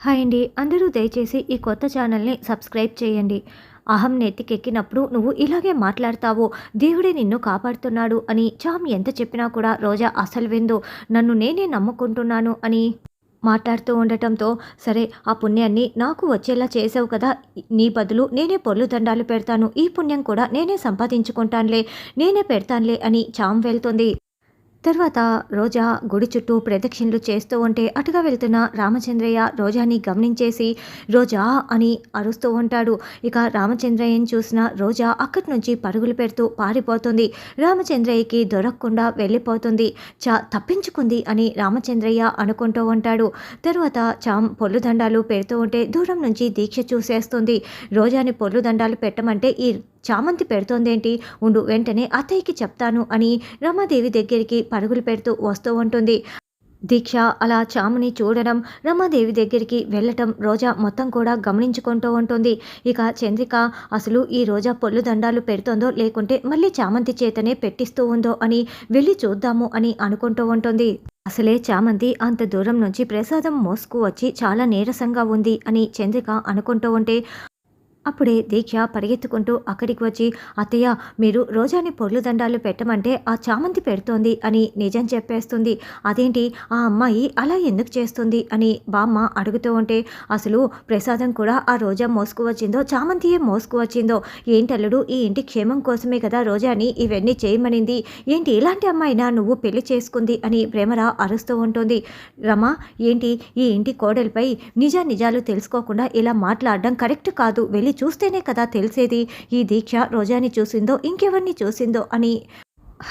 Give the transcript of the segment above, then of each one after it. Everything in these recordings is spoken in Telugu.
హాయ్ అండి. అందరూ దయచేసి ఈ కొత్త ఛానల్ని సబ్స్క్రైబ్ చేయండి. అహం నెత్తికెక్కినప్పుడు నువ్వు ఇలాగే మాట్లాడతావో దేవుడే నిన్ను కాపాడుతున్నాడు అని చామ్ ఎంత చెప్పినా కూడా రోజా అసలు విందు. నన్ను నేనే నమ్ముకుంటున్నాను అని మాట్లాడుతూ ఉండటంతో సరే ఆ పుణ్యాన్ని నాకు వచ్చేలా చేసావు కదా. నీ బదులు నేనే పొర్లు దండాలు పెడతాను. ఈ పుణ్యం కూడా నేనే సంపాదించుకుంటానులే నేనే పెడతానులే అని చామ్ వెళ్తుంది. తర్వాత రోజా గుడి చుట్టూ ప్రదక్షిణలు చేస్తూ ఉంటే అటుగా వెళ్తున్న రామచంద్రయ్య రోజాని గమనించేసి రోజా అని అరుస్తూ ఉంటాడు. ఇక రామచంద్రయ్యని చూసిన రోజా అక్కడి నుంచి పరుగులు పెడుతూ పారిపోతుంది. రామచంద్రయ్యకి దొరకకుండా వెళ్ళిపోతుంది. చా తప్పించుకుంది అని రామచంద్రయ్య అనుకుంటూ ఉంటాడు. తర్వాత చామ్ పొల్లుదండాలు పెడుతూ ఉంటే దూరం నుంచి దీక్ష చూసేస్తుంది. రోజాని పొల్లుదండాలు పెట్టమంటే ఈ చామంతి పెడుతోందేంటి? ఉండు వెంటనే అత్తయ్యకి చెప్తాను అని రమాదేవి దగ్గరికి పరుగులు పెడుతూ వస్తూ ఉంటుంది. దీక్ష అలా చాముని చూడడం రమాదేవి దగ్గరికి వెళ్ళటం రోజా మొత్తం కూడా గమనించుకుంటూ ఉంటుంది. ఇక చంద్రిక అసలు ఈ రోజా పొల్లు దండాలు పెడుతోందో లేకుంటే మళ్ళీ చామంతి చేతనే పెట్టిస్తూ ఉందో అని వెళ్ళి చూద్దాము అని అనుకుంటూ ఉంటుంది. అసలే చామంతి అంత దూరం నుంచి ప్రసాదం మోసుకు వచ్చి చాలా నీరసంగా ఉంది అని చంద్రిక అనుకుంటూ ఉంటే అప్పుడే దీక్ష పరిగెత్తుకుంటూ అక్కడికి వచ్చి అత్తయ్య మీరు రోజాని పొర్లు దండాలు పెట్టమంటే ఆ చామంతి పెడుతోంది అని నిజం చెప్పేస్తుంది. అదేంటి? ఆ అమ్మాయి అలా ఎందుకు చేస్తుంది? అని బామ్మ అడుగుతూ ఉంటే అసలు ప్రసాదం కూడా ఆ రోజా మోసుకు వచ్చిందో చామంతియే మోసుకు వచ్చిందో? ఏంటల్లుడు ఈ ఇంటి క్షేమం కోసమే కదా రోజాని ఇవన్నీ చేయమనింది? ఏంటి ఇలాంటి అమ్మాయినా నువ్వు పెళ్ళి చేసుకుంది? అని ప్రేమరా అరుస్తూ ఉంటుంది. రమ ఏంటి? ఈ ఇంటి కోడలిపై నిజ నిజాలు తెలుసుకోకుండా ఇలా మాట్లాడడం కరెక్ట్ కాదు. వెళ్ళి చూస్తేనే కదా తెలిసేది. ఈ దీక్ష రోజాని చూసిందో ఇంకెవరిని చూసిందో అని.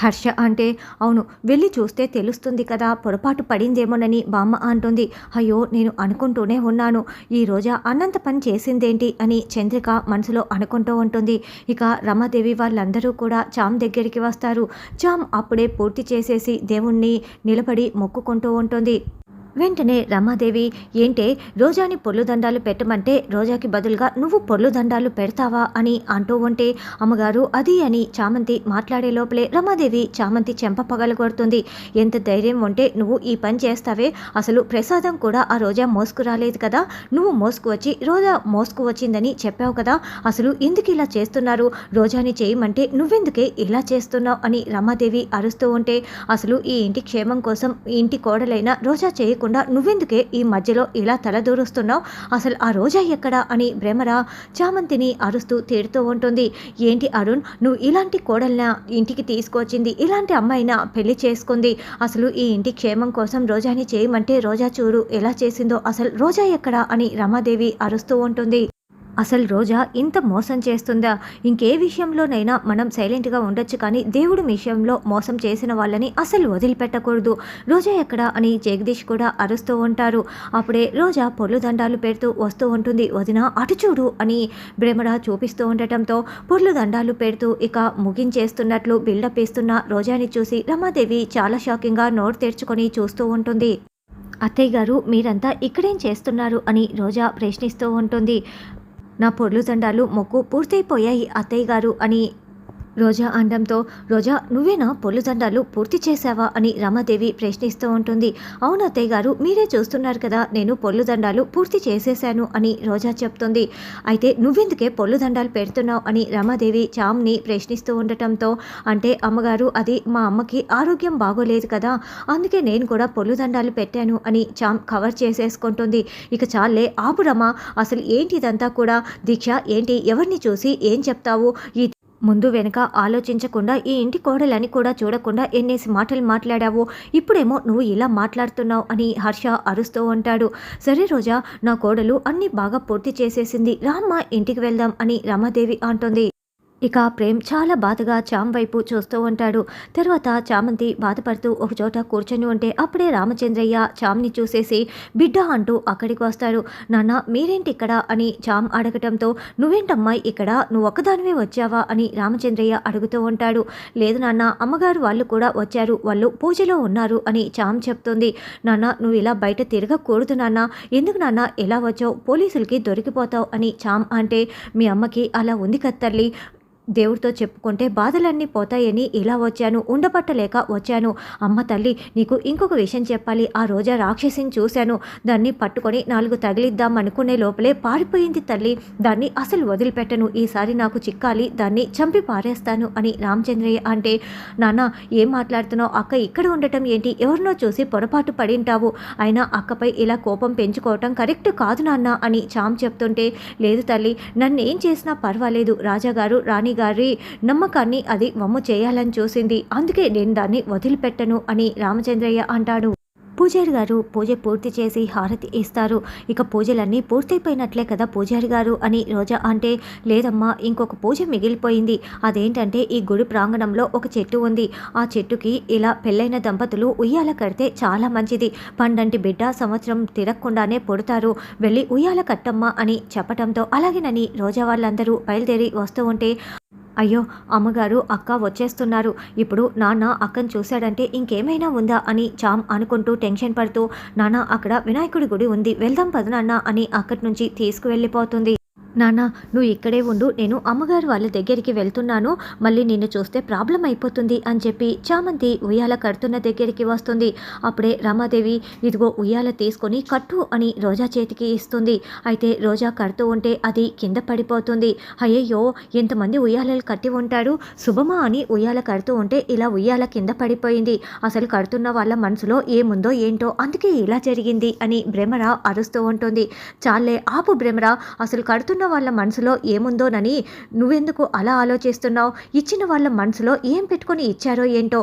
హర్ష అంటే అవును వెళ్ళి చూస్తే తెలుస్తుంది కదా పొరపాటు పడిందేమోనని బామ్మ అంటుంది. అయ్యో నేను అనుకుంటూనే ఉన్నాను. ఈ రోజా అన్నంత పని చేసిందేంటి అని చంద్రిక మనసులో అనుకుంటూ ఉంటుంది. ఇక రమాదేవి వాళ్ళందరూ కూడా చామ్ దగ్గరికి వస్తారు. చామ్ అప్పుడే పూర్తి చేసేసి దేవుణ్ణి నిలబడి మొక్కుకుంటూ ఉంటుంది. వెంటనే రమాదేవి ఏంటే రోజాని పొల్లుదండాలు పెట్టమంటే రోజాకి బదులుగా నువ్వు పొర్లుదండాలు పెడతావా? అని అంటూ ఉంటే అమ్మగారు అది అని చామంతి మాట్లాడే లోపలే రమాదేవి చామంతి చెంప పగలగొడుతుంది ఎంత ధైర్యం ఉంటే నువ్వు ఈ పని చేస్తావే? అసలు ప్రసాదం కూడా ఆ రోజా మోసుకు రాలేదు కదా? నువ్వు మోసుకు వచ్చి రోజా మోసుకు వచ్చిందని చెప్పావు కదా? అసలు ఎందుకు ఇలా చేస్తున్నారు? రోజాని చేయమంటే నువ్వెందుకే ఇలా చేస్తున్నావు? అని రమాదేవి అరుస్తూ ఉంటే అసలు ఈ ఇంటి క్షేమం కోసం ఇంటి కోడలైన రోజా చేయకుండా కాకుండా నువ్వెందుకే ఈ మధ్యలో ఇలా తలదూరుస్తున్నావు? అసలు ఆ రోజా ఎక్కడా? అని భ్రమర చామంతిని అరుస్తూ తేడుతూ ఉంటుంది. ఏంటి అరుణ్? నువ్వు ఇలాంటి కోడల్న ఇంటికి తీసుకొచ్చింది? ఇలాంటి అమ్మాయిన పెళ్ళి చేసుకుంది? అసలు ఈ ఇంటి క్షేమం కోసం రోజాని చేయమంటే రోజా చూడు ఎలా చేసిందో. అసలు రోజా ఎక్కడా? అని రమాదేవి అరుస్తూ ఉంటుంది. అసలు రోజా ఇంత మోసం చేస్తుందా? ఇంకే విషయంలోనైనా మనం సైలెంట్గా ఉండొచ్చు కానీ దేవుడి విషయంలో మోసం చేసిన వాళ్ళని అసలు వదిలిపెట్టకూడదు. రోజా ఎక్కడ? అని జగదీష్ కూడా అరుస్తూ ఉంటారు. అప్పుడే రోజా పొర్లు దండాలు పెడుతూ వస్తూ ఉంటుంది. వదిన అటు చూడు అని భ్రమర చూపిస్తూ ఉండటంతో పొర్లు దండాలు పెడుతూ ఇక ముగించేస్తున్నట్లు బిల్డప్ ఇస్తున్న రోజాని చూసి రమాదేవి చాలా షాకింగ్గా నోరు తెరుచుకొని చూస్తూ ఉంటుంది. అత్తయ్య గారు మీరంతా ఇక్కడేం చేస్తున్నారు? అని రోజా ప్రశ్నిస్తూ ఉంటుంది. నా పొర్లు దండాలు మొక్కు పూర్తయిపోయాయి అత్తయ్య గారు అని రోజా అండంతో రోజా నువ్వేనా పొల్లు దండాలు పూర్తి చేశావా? అని రమాదేవి ప్రశ్నిస్తూ ఉంటుంది. అవును అత్తయ్య గారు మీరే చూస్తున్నారు కదా నేను పొల్లు దండాలు పూర్తి చేసేశాను అని రోజా చెప్తుంది. అయితే నువ్వెందుకే పొల్లు దండాలు పెడుతున్నావు? అని రమాదేవి చామ్ని ప్రశ్నిస్తూ ఉండటంతో అంటే అమ్మగారు అది మా అమ్మకి ఆరోగ్యం బాగోలేదు కదా అందుకే నేను కూడా పొల్లు దండాలు పెట్టాను అని చామ్ కవర్ చేసేసుకుంటుంది. ఇక చాలే ఆపురమ్మ అసలు ఏంటి ఇదంతా కూడా? దీక్ష ఏంటి? ఎవరిని చూసి ఏం చెప్తావు? ఈ ముందు వెనుక ఆలోచించకుండా ఈ ఇంటి కోడలని కూడా చూడకుండా ఎన్నేసి మాటలు మాట్లాడావో ఇప్పుడేమో నువ్వు ఇలా మాట్లాడుతున్నావు అని హర్ష అరుస్తూ ఉంటాడు. సరే రోజా నా కోడలు అన్నీ బాగా పూర్తి చేసేసింది. రామ్మ ఇంటికి వెళ్దాం అని రమాదేవి అంటుంది. ఇక ప్రేమ్ చాలా బాధగా చామ్ వైపు చూస్తూ ఉంటాడు. తర్వాత చామంతి బాధపడుతూ ఒకచోట కూర్చొని ఉంటే అప్పుడే రామచంద్రయ్య చామ్ని చూసేసి బిడ్డ అంటూ అక్కడికి వస్తాడు. నాన్న మీరేంటి ఇక్కడ? అని చామ్ అడగటంతో నువ్వేంటమ్మాయి ఇక్కడ? నువ్వు ఒక్కదానివే వచ్చావా? అని రామచంద్రయ్య అడుగుతూ ఉంటాడు. లేదు నాన్న అమ్మగారు వాళ్ళు కూడా వచ్చారు. వాళ్ళు పూజలో ఉన్నారు అని చామ్ చెప్తుంది. నాన్న నువ్వు ఇలా బయట తిరగకూడదు నాన్న. ఎందుకు నాన్న? ఎలా వచ్చావు? పోలీసులకి దొరికిపోతావు అని చామ్ అంటే మీ అమ్మకి అలా ఉంది కత్తల్లి దేవుడితో చెప్పుకుంటే బాధలన్నీ పోతాయని ఇలా వచ్చాను ఉండబట్టలేక వచ్చాను. అమ్మ తల్లి నీకు ఇంకొక విషయం చెప్పాలి. ఆ రోజా రాక్షసిని చూశాను. దాన్ని పట్టుకొని నాలుగు తగిలిద్దాం అనుకునే లోపలే పారిపోయింది తల్లి. దాన్ని అసలు వదిలిపెట్టను. ఈసారి నాకు చిక్కాలి. దాన్ని చంపి పారేస్తాను అని రామచంద్రయ్య అంటే నాన్న ఏం మాట్లాడుతున్నావు? అక్క ఇక్కడ ఉండటం ఏంటి? ఎవరినో చూసి పొరపాటు పడింటావు. అయినా అక్కపై ఇలా కోపం పెంచుకోవటం కరెక్ట్ కాదు నాన్న అని చామ్ చెప్తుంటే లేదు తల్లి నన్ను ఏం చేసినా పర్వాలేదు. రాజాగారు రాణి గారి నమ్మకాన్ని అది వమ్ము చేయాలని చూసింది. అందుకే నేను దాన్ని వదిలిపెట్టను అని రామచంద్రయ్య అంటాడు. పూజారి గారు పూజ పూర్తి చేసి హారతి ఇస్తారు. ఇక పూజలన్నీ పూర్తయిపోయినట్లే కదా పూజారి గారు అని రోజా అంటే లేదమ్మా ఇంకొక పూజ మిగిలిపోయింది. అదేంటంటే ఈ గుడి ప్రాంగణంలో ఒక చెట్టు ఉంది. ఆ చెట్టుకి ఇలా పెళ్ళైన దంపతులు ఉయ్యాల కడితే చాలా మంచిది. పండంటి బిడ్డ సంవత్సరం తిరగకుండానే పొడతారు. వెళ్ళి ఉయ్యాల కట్టమ్మా అని చెప్పటంతో అలాగేనని రోజా వాళ్ళందరూ బయలుదేరి వస్తూ ఉంటే అయ్యో అమ్మగారు అక్క వచ్చేస్తున్నారు. ఇప్పుడు నాన్న అక్కను చూశాడంటే ఇంకేమైనా ఉందా అని చామ్ అనుకుంటూ టెన్షన్ పడుతూ నాన్న అక్కడ వినాయకుడి గుడి ఉంది వెళ్దాం పద నాన్న అని అక్కడి నుంచి తీసుకువెళ్ళిపోతుంది. నాన్న నువ్వు ఇక్కడే ఉండు. నేను అమ్మగారు వాళ్ళ దగ్గరికి వెళ్తున్నాను. మళ్ళీ నిన్ను చూస్తే ప్రాబ్లం అయిపోతుంది అని చెప్పి చామంతి ఉయ్యాల కడుతున్న దగ్గరికి వస్తుంది. అప్పుడే రమాదేవి ఇదిగో ఉయ్యాల తీసుకొని కట్టు అని రోజా చేతికి ఇస్తుంది. అయితే రోజా కడుతూ ఉంటే అది కింద పడిపోతుంది. అయ్యయ్యో ఎంతమంది ఉయ్యాలలు కట్టి ఉంటారు శుభమా అని ఉయ్యాల కడుతూ ఉంటే ఇలా ఉయ్యాల కింద పడిపోయింది. అసలు కడుతున్న వాళ్ళ మనసులో ఏముందో ఏంటో అందుకే ఇలా జరిగింది అని భ్రమర అరుస్తూ ఉంటుంది. చాలే ఆపు భ్రమర అసలు కడుతున్న వాళ్ళ మనసులో ఏముందోనని నువ్వెందుకు అలా ఆలోచిస్తున్నావు? ఇచ్చిన వాళ్ళ మనసులో ఏం పెట్టుకొని ఇచ్చారో ఏంటో?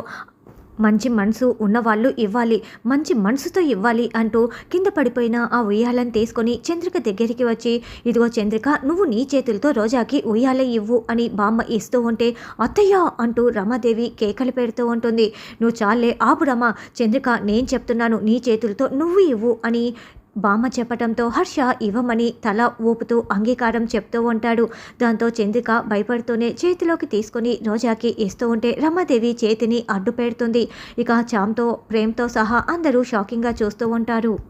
మంచి మనసు ఉన్నవాళ్ళు ఇవ్వాలి మంచి మనసుతో ఇవ్వాలి అంటూ కింద పడిపోయిన ఆ ఉయ్యాలను తీసుకొని చంద్రిక దగ్గరికి వచ్చి ఇదిగో చంద్రిక నువ్వు నీ చేతులతో రోజాకి ఉయ్యాల ఇవ్వు అని బామ్మ ఇస్తూ ఉంటే అత్తయ్య అంటూ రమాదేవి కేకలు పెడుతూ ఉంటుంది. నువ్వు చాలే ఆపు రమ చంద్రిక నేను చెప్తున్నాను నీ చేతులతో నువ్వు ఇవ్వు అని బామ్మ చెప్పటంతో హర్ష ఇవ్వమని తల ఊపుతూ అంగీకారం చెప్తూ ఉంటాడు. దాంతో చంద్రిక భయపడుతూనే చేతిలోకి తీసుకుని రోజాకి ఇస్తూ ఉంటే రమాదేవి చేతిని అడ్డు పెడుతుంది ఇక చామ్తో ప్రేమ్తో సహా అందరూ షాకింగ్గా చూస్తూ ఉంటారు.